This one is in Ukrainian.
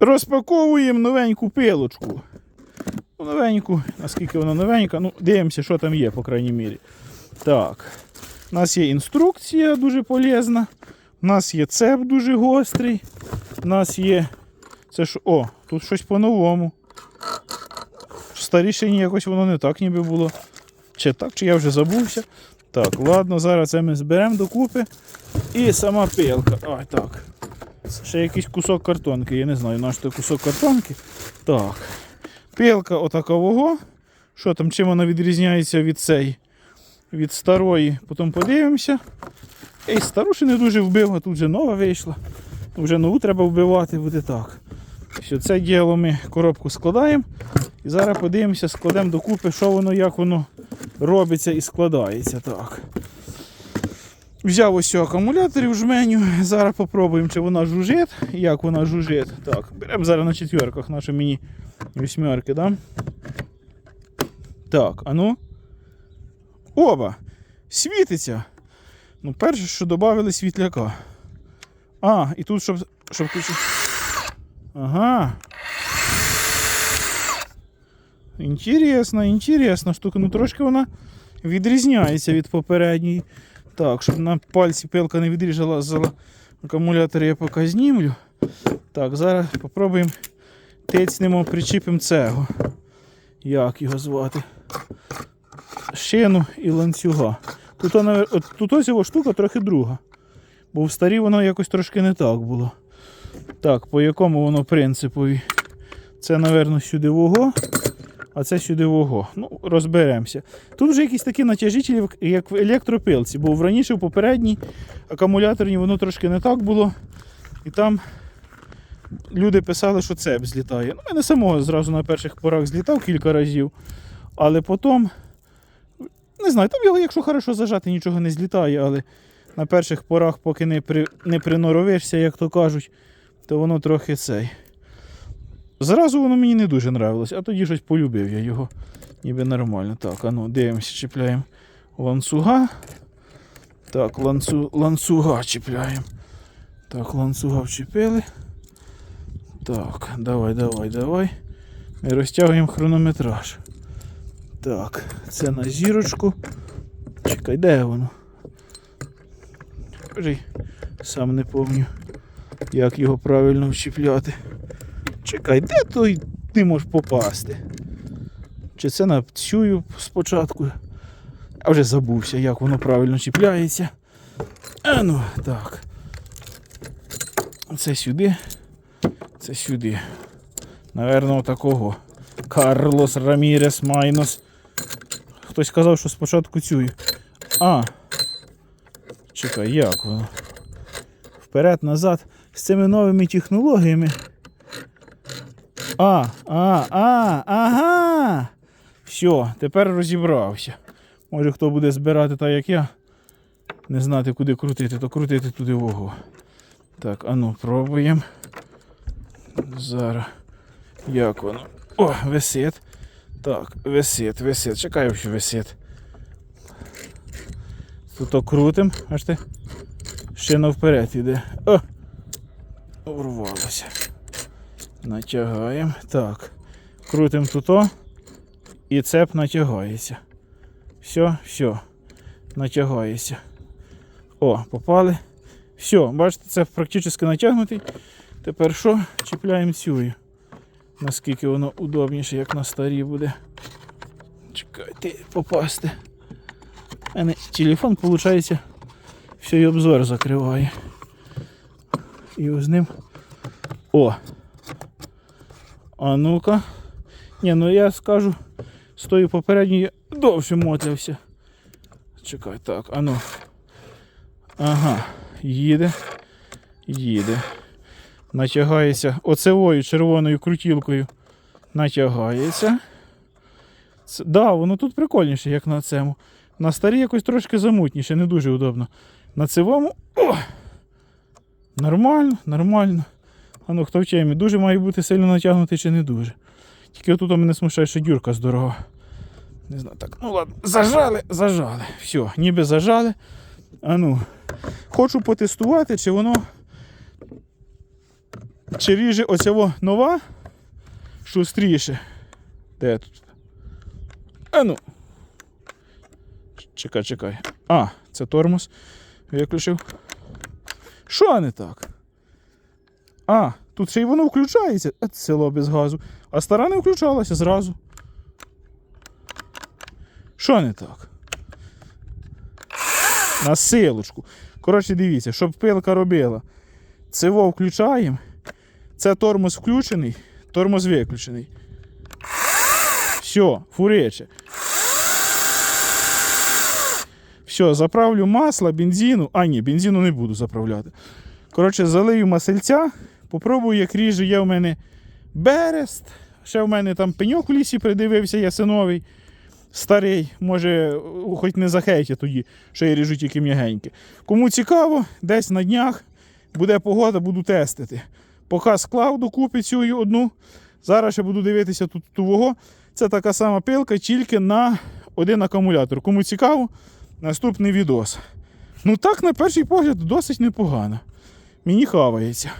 Розпаковуємо новеньку пилочку. Ну, Новеньку, наскільки вона новенька, ну, дивимося, що там є, по крайній мірі. Так. У нас є інструкція дуже полезна. У нас є цеп дуже гострий. У нас є. Це ж. О, тут щось по-новому. В старішині якось воно не так ніби було. Чи так, чи я вже забувся. Так, ладно, зараз це ми зберемо докупи. І сама пилка. Ой, так. Ще якийсь кусок картонки. Я не знаю, наш той кусок картонки. Так. Пилка отакового. Що там, чим вона відрізняється від цієї? Від старої. Потім подивимося. Ей, стару ще не дуже вбив, а тут вже нова вийшла. Вже нову треба вбивати, буде так. Все, це діло ми коробку складаємо. І зараз подивимося, складемо докупи, що воно, як воно робиться і складається. Так. Взяв ось цього акумуляторів жменю. Зараз попробуємо, чи вона жужить, як вона жужить. Так, беремо зараз на четверках наші мені вісьмерки, да? Так, а ну. Оба! Світиться. Ну, перше, що додали світляка. А, і тут, щоб. щоб. Ага. Інтересно, інтересна штука. Ну трошки вона відрізняється від попередньої. Так, щоб на пальці пилка не відріжала з акумулятора, я поки знімлю. Так, зараз спробуємо тецнемо, причіпимо цього. Як його звати? Шину і ланцюга. Тут, вона- тут ось його штука трохи друга. Бо в старій воно якось трошки не так було. Так, по якому воно принципові? Це, напевно, сюди вого, а це сюди вого. Ну, розберемося. Тут вже якісь такі натяжителі, як в електропилці, бо раніше в попередній акумуляторній воно трошки не так було. І там люди писали, що цеп злітає. Ну, мене самого зразу на перших порах злітав кілька разів. Але потім, не знаю, там його, якщо хорошо зажати, нічого не злітає, але на перших порах, поки не, при, не приноровишся, як то кажуть, то воно трохи цей. Зразу воно мені не дуже нравилось, а тоді щось полюбив я його. Ніби нормально. Так, а ну, дивимося, чіпляємо ланцюга. Так, ланцю, ланцюга чіпляємо. Так, ланцюга вчепили. Так, давай, давай, давай. Ми розтягуємо хронометраж. Так, це на зірочку. Чекай, де воно? Й сам не пам'ятаю, як його правильно вчіпляти. Чекай, де той ти можеш попасти? Чи це на цю спочатку? Я вже забувся, як воно правильно чіпляється. А ну, так. Це сюди. Це сюди. Наверно, такого. Карлос Рамірес Майнос. Хтось сказав, що спочатку цю. А. Чекай, як воно? Вперед, назад. З цими новими технологіями. А, а, а, ага. Все, тепер розібрався. Може хто буде збирати так, як я. Не знати, куди крутити, то крутити туди вого. Так, а ну, пробуємо. Зараз. Як воно? О, висить. Так, висить, висить. Чекаю, що висить. Тут крутим, аж ти. Ще навперед іде. О! Урвалося. Натягаємо. Так. Крутимо тут. І цеп натягається. Все, все. Натягається. О, попали. Все, бачите, це практично натягнутий. Тепер що? Чіпляємо цю. Наскільки воно удобніше, як на старі буде. Чекайте, попасти. У мене телефон, виходить, все і обзор закриває. І з ним. О! А ну-ка. Ні, ну я скажу, з тою попередньою довше мотлявся. Чекай, так, а ну. Ага, їде. Їде. Натягається оцевою червоною крутілкою. Натягається. Це, да, воно тут прикольніше, як на цьому. На старій якось трошки замутніше, не дуже удобно. На цивому. О! Нормально, нормально. А ну хто в темі, дуже має бути сильно натягнутий чи не дуже. Тільки тут мене смущає, що дюрка здорова. Не знаю, так. Ну ладно, зажали, зажали. Все, ніби зажали. А ну, хочу потестувати, чи воно чи ріже оця нова, шустріше. Де тут? А ну. Чекай, чекай. А, це тормоз. Виключив. Що не так? А, тут ще й воно включається. А, село без газу. А стара не включалася зразу. Що не так? На силочку. Коротше, дивіться, щоб пилка робила. Цево включаємо. Це тормоз включений, тормоз виключений. Все, фурече. Все, заправлю масло, бензину. А, ні, бензину не буду заправляти. Коротше, залию масельця. Попробую, як ріже є в мене берест. Ще в мене там пеньок в лісі придивився, ясиновий. Старий, може, хоч не захейтя тоді, що я ріжу тільки м'ягеньке. Кому цікаво, десь на днях буде погода, буду тестити. Поки склав докупи цю одну. Зараз ще буду дивитися тут тувого. Це така сама пилка, тільки на один акумулятор. Кому цікаво, наступний відос. Ну так, на перший погляд, досить непогано. Мені хавається.